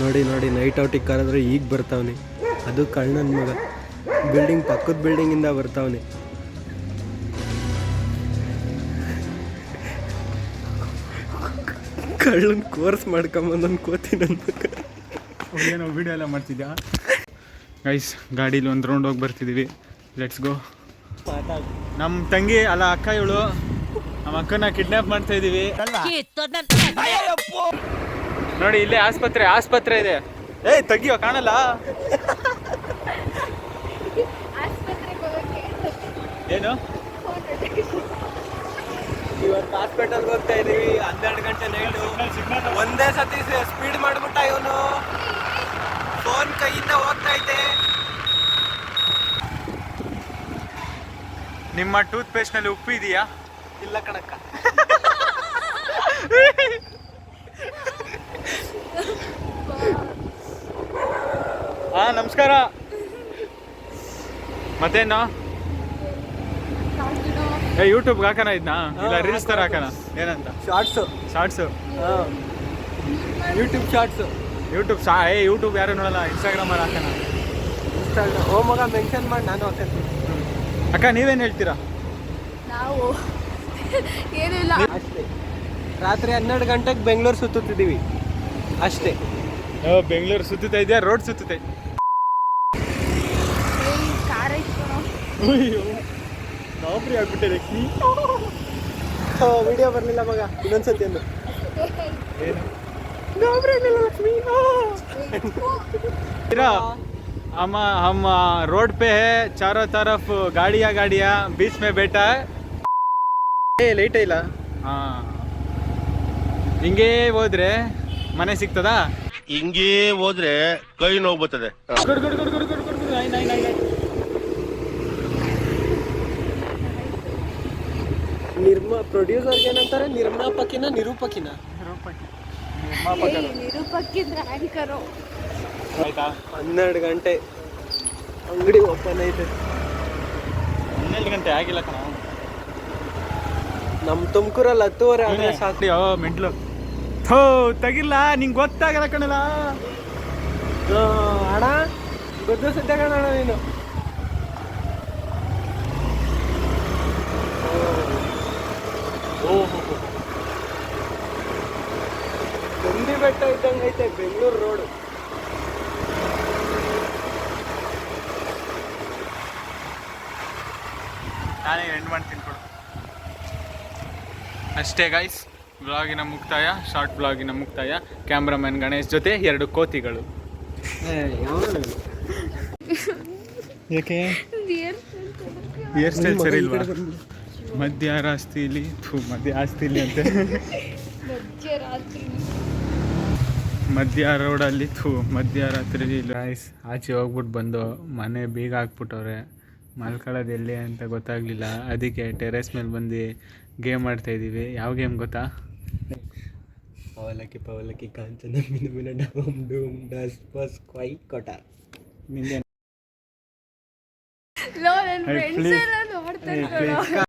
ನೋಡಿ ನೋಡಿ ನೈಟ್ ಔಟಿಗೆ ಕರೆದ್ರೆ ಈಗ ಬರ್ತಾವನೆ. ಅದು ಕಣ್ಣನ ಮಗ. ಬಿಲ್ಡಿಂಗ್ ಪಕ್ಕದ ಬಿಲ್ಡಿಂಗಿಂದ ಬರ್ತಾವನೆ. ಕಳ್ಳನ್ ಕೋರ್ಸ್ ಮಾಡ್ಕೊಂಬಂದು ಕೋತೀನಿ ಅನ್ಬೇಕು ಏನೋ ವಿಡಿಯೋ ಎಲ್ಲ ಮಾಡ್ತಿದ್ಯಾ? ಗೈಸ್ ಗಾಡೀಲಿ ಒಂದು ರೌಂಡ್ ಹೋಗಿ ಬರ್ತಿದ್ದೀವಿ ಲೆಟ್ಸ್ ಗೋ ನಮ್ಮ ತಂಗಿ ಅಲ್ಲ ಅಕ್ಕ ಇವಳು. ನಮ್ಮ ಅಕ್ಕನ ಕಿಡ್ನಾಪ್ ಮಾಡ್ತಾ ಇದ್ದೀವಿ ನೋಡಿ, ಇಲ್ಲೇ ಆಸ್ಪತ್ರೆ ಆಸ್ಪತ್ರೆ ಇದೆ. ಏಯ್, ತೆಗಿಯೋ ಕಾಣಲ್ಲ? ಏನು? ಇವತ್ತು ಹಾಸ್ಪಿಟಲ್ಗೆ ಹೋಗ್ತಾ ಇದೀವಿ, ಹನ್ನೆರಡು ಗಂಟೆ ನೈಟು ಒಂದೇ ಸತಿ ಸ್ಪೀಡ್ ಮಾಡ್ಬಿಟ್ಟ ಇವನು. ಫೋನ್ ಕೈಯಿಂದ ಹೋಗ್ತಾ ಇದ್ದೆ ನಿಮ್ಮ ಟೂತ್ ಪೇಸ್ಟ್ನಲ್ಲಿ ಉಪ್ಪು ಇದೆಯಾ? ಇಲ್ಲ ಕಣಕ್ಕ. ಹಾ ನಮಸ್ಕಾರ. ಮತ್ತೇನು? ಏ ಯೂಟ್ಯೂಬ್ ಹಾಕೋಣ ಇದನ್ನ ಇಲ್ಲ ರೀಲ್ಸ್ ತರ ಹಾಕೋಣ. ಏನಂತ? Shorts shorts YouTube shorts YouTube Shah ಏ ಯೂಟ್ಯೂಬ್ ಯಾರು ನೋಡಲ್ಲ ಇನ್ಸ್ಟಾಗ್ರಾಮಲ್ಲಿ ಹಾಕೋಣ. ಇನ್ಸ್ಟಾಗ್ರಾಮ್ ಓ ಮಗ ಮೆನ್ಷನ್ ಮಾಡಿ ನಾನು ಹಾಕ್ತೀನಿ. ಅಕ್ಕ ನೀವೇನು ಹೇಳ್ತೀರಾ? ನಾವು ಏನಿಲ್ಲ ಅಷ್ಟೇ. ರಾತ್ರಿ ಹನ್ನೆರಡು ಗಂಟೆಗೆ ಬೆಂಗಳೂರು ಸುತ್ತುತ್ತಿದ್ದೀವಿ. ಅಷ್ಟೇ. ಬೆಂಗಳೂರು ಸುತ್ತುತ್ತಾ ಇದೆಯಾ? ರೋಡ್ ಸುತ್ತುತ್ತೆ. ಇಟ್ಕೊಳೋ ಗಾಬರಿ ಆಗ್ಬಿಟ್ಟಿದೆ ವಿಡಿಯೋ ಬರಲಿಲ್ಲ ಮಗ ಇನ್ನೊಂದ್ಸತಿ ಅಂದು इरा हम हम रोड पे है चारों तरफ गाड़ियाँ गाड़ियाँ बीच में बैठा है ಏ ಲೈಟ್ ಇಲ್ಲ ಹಾಂ ಹಿಂಗೇ ಹೋದ್ರೆ ಮನೆ ಸಿಗ್ತದಾ ಹಿಂಗೇ ಹೋದ್ರೆ ಕೈ ನೋವು ಬರ್ತದೆ good good good good good good good ನೈ ನೈ ನೈ ನಿರ್ಮಾ ಪ್ರೊಡ್ಯೂಸರ್ಗೆ ಏನಂತಾರೆ? ನಿರ್ಮಾಪಕಿನ ನಿರೂಪಕಿನ. ಆಯ್ತಾ? ಹನ್ನೆರಡು ಗಂಟೆ. ಅಂಗಡಿ ಓಪನ್ ಐತೆ. ಹನ್ನೆರಡು ಗಂಟೆ ಆಗಿಲ್ಲ ಕಣ. ನಮ್ಮ ತುಮಕೂರಲ್ಲಿ ಹತ್ತುವರೆ ಆದರೆ ಸಾಕು. ಮೆಂಟ್ಲು. ಥೋ ತೆಗಿಲ್ಲ ನಿಂಗೆ ಗೊತ್ತಾಗಲ್ಲ ಕಣಲ್ಲ. ಆ, ಅಣ್ಣ ಗೊತ್ತು ಸದ್ಯ ಕಣ ನೀನು. ಬೆಟ್ಟ ಇದ್ದಂಗೆ ಐತೆ ಬೆಂಗಳೂರು ರೋಡ್. ನಾನೇ ಎಂಡ್ ಮಾಡ್ತೀನಿ ಕೊಡು. ಅಷ್ಟೇ ಗೈಸ್ ಬ್ಲಾಗಿನ ಮುಕ್ತಾಯ ಶಾರ್ಟ್ ಬ್ಲಾಗಿನ ಮುಕ್ತಾಯ ಕ್ಯಾಮ್ರಾಮನ್ ಗಣೇಶ್ ಜೊತೆ ಎರಡು ಕೋತಿಗಳು. ಮಧ್ಯ ಹೇರ್ ಸ್ಟೈಲ್ ಸರಿ ಇಲ್ವಾ ಮಧ್ಯ ಆಸ್ತಿಲಿ ಅಂತ ಮಧ್ಯ ಆಸ್ತಿಲಿ ಅಂತ. ಮಧ್ಯ ರೋಡಲ್ಲಿ ಥೂ ಮಧ್ಯರಾತ್ರಿ ಲಾಯ್ಸ್ ಆಚೆ ಹೋಗ್ಬಿಟ್ಟು ಬಂದು ಮನೆ ಬೀಗ ಹಾಕ್ಬಿಟ್ಟವ್ರೆ. ಮಲ್ಕೊಳ್ಳೋದು ಎಲ್ಲಿ ಅಂತ ಗೊತ್ತಾಗಲಿಲ್ಲ. ಅದಕ್ಕೆ ಟೆರೆಸ್ ಮೇಲೆ ಬಂದು ಗೇಮ್ ಆಡ್ತಾ ಇದ್ದೀವಿ. ಯಾವ ಗೇಮ್ ಗೊತ್ತಾ? ಪವಲಕ್ಕಿ ಪವಲಕ್ಕಿ ಕಾಂಚನ ಮಿನ ಮಿನ ಡಮ್ ಡೂಮ್ ಡಸ್ ಪಸ್ ಕ್ವೈ ಕೊಟ. ನಿಂದೆ